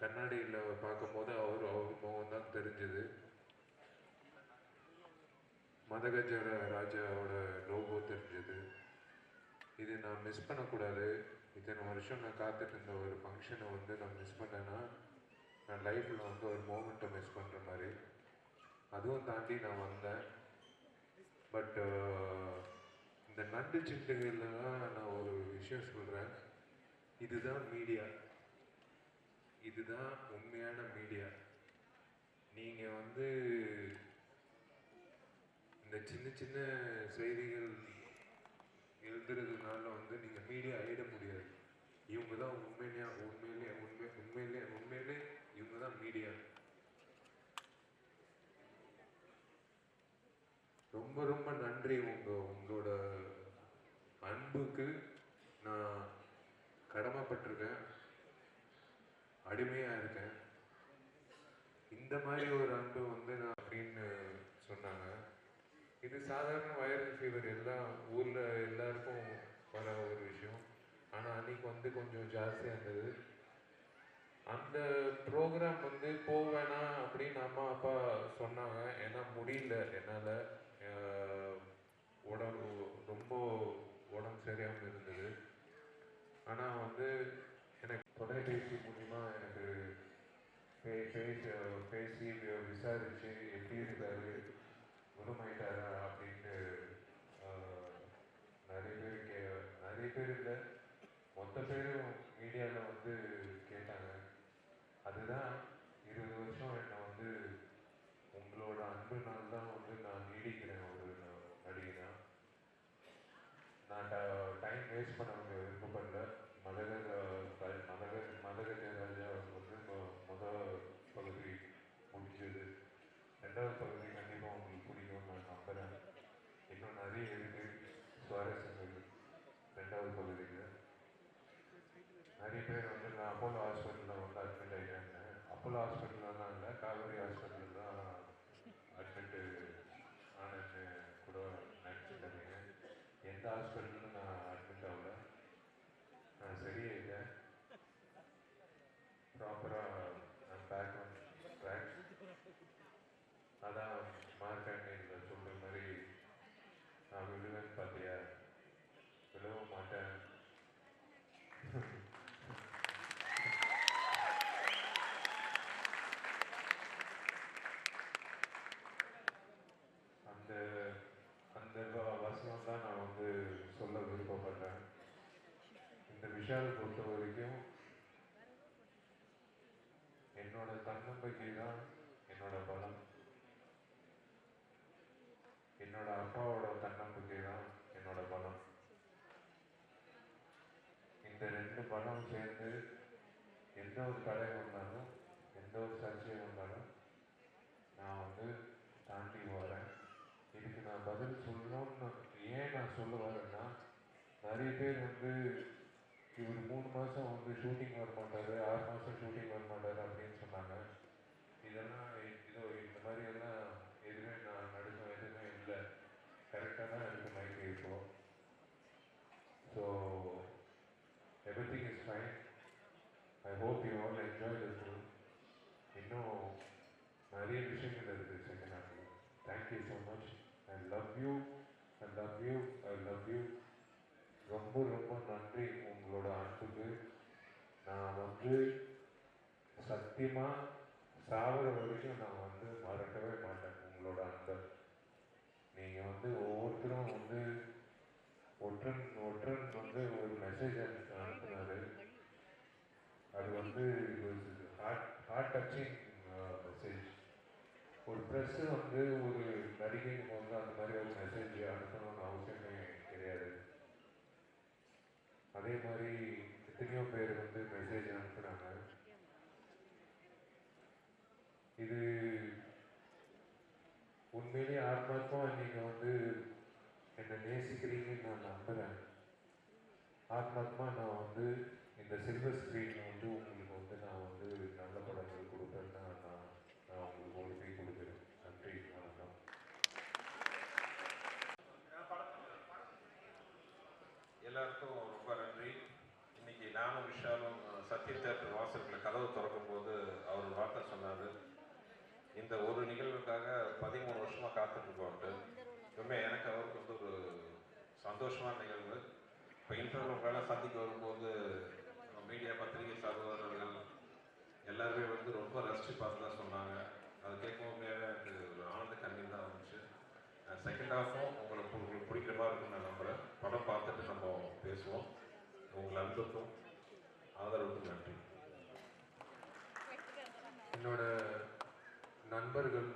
கண்ணாடியில் பார்க்கும்போது அவர் அவர் முகம் தான் தெரிஞ்சது. மதகஜர ராஜாவோட லோகோ தெரிஞ்சது. இது நான் மிஸ் பண்ணக்கூடாது. இத்தனை வருஷம் நான் காத்துட்டு இருந்த ஒரு ஃபங்க்ஷனை வந்து நான் மிஸ் பண்ணேன்னா நான் லைஃப்பில் வந்து ஒரு மூமெண்ட்டை மிஸ் பண்ணுற மாதிரி. அதுவும் தாண்டி நான் வந்தேன். பட் இந்த நண்டு சிட்டுகளில் தான் நான் ஒரு விஷயம் சொல்கிறேன் இதுதான் மீடியா இதுதான் உண்மையான மீடியா நீங்கள் வந்து இந்த சின்ன சின்ன செய்திகள் எழுதுறதுனால வந்து நீங்கள் மீடியா ஆகிட முடியாது. இவங்க தான் உண்மையிலேயே உண்மையிலே உண்மை உண்மையிலே உண்மையிலே இவங்க தான் மீடியா ரொம்ப ரொம்ப நன்றி உங்க உங்களோட அன்புக்கு நான் கடமைப்பட்டிருக்கேன். அடிமையாக இருக்கேன். இந்த மாதிரி ஒரு அன்பு வந்து நான் அப்படின்னு சொன்னாங்க. இது சாதாரண வைரல் ஃபீவர் எல்லாம் ஊரில் எல்லாருக்கும் வர ஒரு விஷயம். ஆனால் அன்னைக்கு வந்து கொஞ்சம் ஜாஸ்தியாக இருந்தது. அந்த ப்ரோக்ராம் வந்து போவேணா அப்படின்னு அம்மா அப்பா சொன்னாங்க. ஏன்னா முடியல. என்னால் உடம்பு ரொம்ப உடம்பு சரியாமல் இருந்தது. ஆனால் வந்து தொலைபேசி மூலிமா எனக்கு பே- பேசி பேசி விசாரித்து எப்படி இருக்காரு குணமாயிட்டாரா அப்படின்னு நிறைய பேர் கே நிறைய பேர் இல்லை. மொத்த பேரும் மீடியாவில் வந்து கேட்டாங்க. அதுதான் இருபது வருஷம் என்ன வந்து உங்களோட அன்புனால தான் வந்து நான் நீடிக்கிறேன் ஒரு நடிகனா நான் டைம் வேஸ்ட் பண்ண விருப்பப்படல மதகர் அஹ், மதகர் மதகஜ ராஜா வந்து மொ- முதல் பகுதி முடிஞ்சது ரெண்டாவது பகுதி கண்டிப்பாக உங்களுக்கு பிடிக்கும்னு நான் நம்புகிறேன் இன்னும் நிறைய இருக்கு சுவாரஸ்யங்கள் ரெண்டாவது பகுதியில். நிறைய பேர் வந்து நான் அப்போலோ ஹாஸ்பிட்டலில் வந்து அட்மிட் ஆகிட்டேன் அப்போலோ ஹாஸ்பிட்டல்லாம் இல்லை காவேரி ஹாஸ்பிட்டலில் தான் அட்மிட்டு ஆனன்னு கூட நினச்சிட்டு எந்த ஹாஸ்பிட்டல் நான் அட்மிட் ஆகல நான் சரியே இல்லை ப்ராப்பராக நான் பேக் ஆன் ட்ராக் அதான் மார்க்கண்டில் சொல்கிற மாதிரி நான் விழுவேன் பார்த்தியா விழவ மாட்டேன் அந்த அந்த வ- வசனம் தான் நான் வந்து சொல்ல விருப்பப்படுறேன் இந்த விஷாலை பொறுத்த வரைக்கும் என்னோட தன்னம்பிக்கை தான் என்னோட பலம். என்னோட அப்பாவோட தன்னம்பிக்கை தான் என்னோட பலம். இந்த ரெண்டு பலம் சேர்ந்து எந்த ஒரு தடை வந்தாலும் எந்த ஒரு சர்ச்சையும் வந்தாலும் நான் வந்து தாண்டி வரேன் இதுக்கு நான் பதில் சொல்லணும்னு ஏன் நான் சொல்ல வரேன்னா நிறைய பேர் வந்து இவர் மூணு மாதம் வந்து ஷூட்டிங் வர மாட்டார் ஆறு மாதம் ஷூட்டிங் வர மாட்டார் அப்படின்னு சொன்னாங்க. இதெல்லாம் இதோ இந்த மாதிரி எல்லாம் எதுவுமே நான் நடுக்கம் எதுவுமே இல்லை. கரெக்டாக தான் இருக்கு மைக்கு இப்போ. So everything is fine I hope you all enjoy the full இன்னும் நிறைய விஷயங்கள் இருக்குது செகண்ட் ஹாஃபில் thank you so much I love you I love you I love you ரொம்ப ரொம்ப நன்றி உங்களோட அன்புக்கு. நான் வந்து சத்தியமாக சாவர வரைக்கும் நான் வந்து மறக்கவே மாட்டேன் உங்களோட அன்பை. நீங்கள் வந்து ஒவ்வொருத்தரும் வந்து ஒற்றன் ஒற்றன் வந்து ஒரு மெசேஜ் அனுப்புனாரு. அது வந்து ஹார்ட் ஹார்ட் டச்சிங் மெசேஜ் ஒரு ப்ரெஸ்ஸு வந்து ஒரு நடிகைக்கு வந்து அந்த மாதிரி ஒரு மெசேஜ் அனுப்பணும் அவசியமே கிடையாது அதே மாதிரி எத்தனையோ பேர் வந்து மெசேஜ் அனுப்புகிறாங்க இது உண்மையிலேயே ஆத்மாத்மா நீங்கள் வந்து என்னை நேசிக்கிறீங்கன்னு நான் நம்புகிறேன் ஆத்மாத்மா நான் வந்து இந்த சில்வர் ஸ்க்ரீன்ல வந்து உங்களுக்கு வந்து நான் வந்து நல்ல படங்கள் கொடுப்பேன்னு நான் நான் உங்களுக்கு ஒரு கை கொடுக்குறேன் நன்றி வணக்கம் எல்லாருக்கும் ரொம்ப நன்றி இன்னைக்கு நானும் விஷாலும் சத்ய தேட்டர் வாசல்களை கதவு திறக்கும் போது அவர் வார்த்தை சொன்னார். இந்த ஒரு நிகழ்வுக்காக பதிமூணு வருஷமாக காத்துட்ருக்கோன்ட்டு. எப்பவுமே எனக்கு அவருக்கு வந்து ஒரு சந்தோஷமான நிகழ்வு. இப்போ இன்டர்வியூ உங்களால் சந்திக்க வரும்போது மீடியா பத்திரிகை சகோதரர்கள் எல்லாருமே வந்து ரொம்ப ரசித்து பார்த்து தான் சொன்னாங்க. அது கேட்கும் உண்மையாகவே எனக்கு ஒரு ஆனந்த கண்ணீர் தான் வந்துச்சு. செகண்ட் ஹாஃபும் உங்களுக்கு உங்களுக்கு பிடிக்கிற மாதிரி இருக்கும்னு நான் நம்புகிறேன் படம் பார்த்துட்டு நம்ம பேசுவோம். உங்கள் அன்புக்கும் ஆதரவுக்கு நன்றி. என்னோட நண்பர்கள்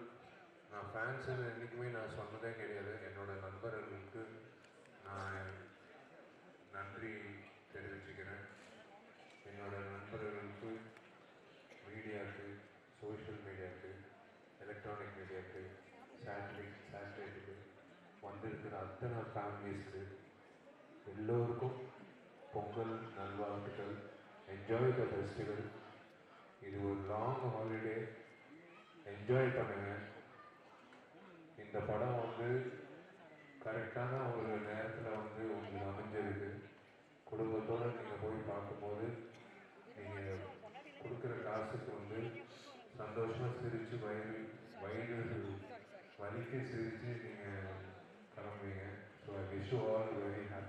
நான் ஃபேன்ஸுன்னு என்றைக்குமே நான் சொன்னதே கிடையாது. என்னோட நண்பர்களுக்கு நான் நன்றி தெரிவிச்சுக்கிறேன். என்னோட நண்பர்களுக்கு மீடியாவுக்கு சோஷியல் மீடியாவுக்கு எலக்ட்ரானிக் மீடியாவுக்கு சேட்டலைட் சேட்டலைட்டுக்கு வந்திருக்கிற அத்தனை ஃபேமிலிஸ்க்கு எல்லோருக்கும் பொங்கல் நல்வாழ்த்துக்கள். என்ஜாய் த ஃபெஸ்டிவல் இது ஒரு லாங் ஹாலிடே என்ஜாய் பண்ணுங்க. இந்த படம் வந்து கரெக்டான ஒரு நேரத்தில் வந்து உங்களுக்கு அமைஞ்சிருக்கு. குடும்பத்தோடு நீங்கள் போய் பார்க்கும்போது நீங்கள் கொடுக்குற காசுக்கு வந்து சந்தோஷமாக சிரித்து வயிறு வயிறு வலிக்கு சிரித்து நீங்கள் கிளம்புவீங்க. So I wish all very happy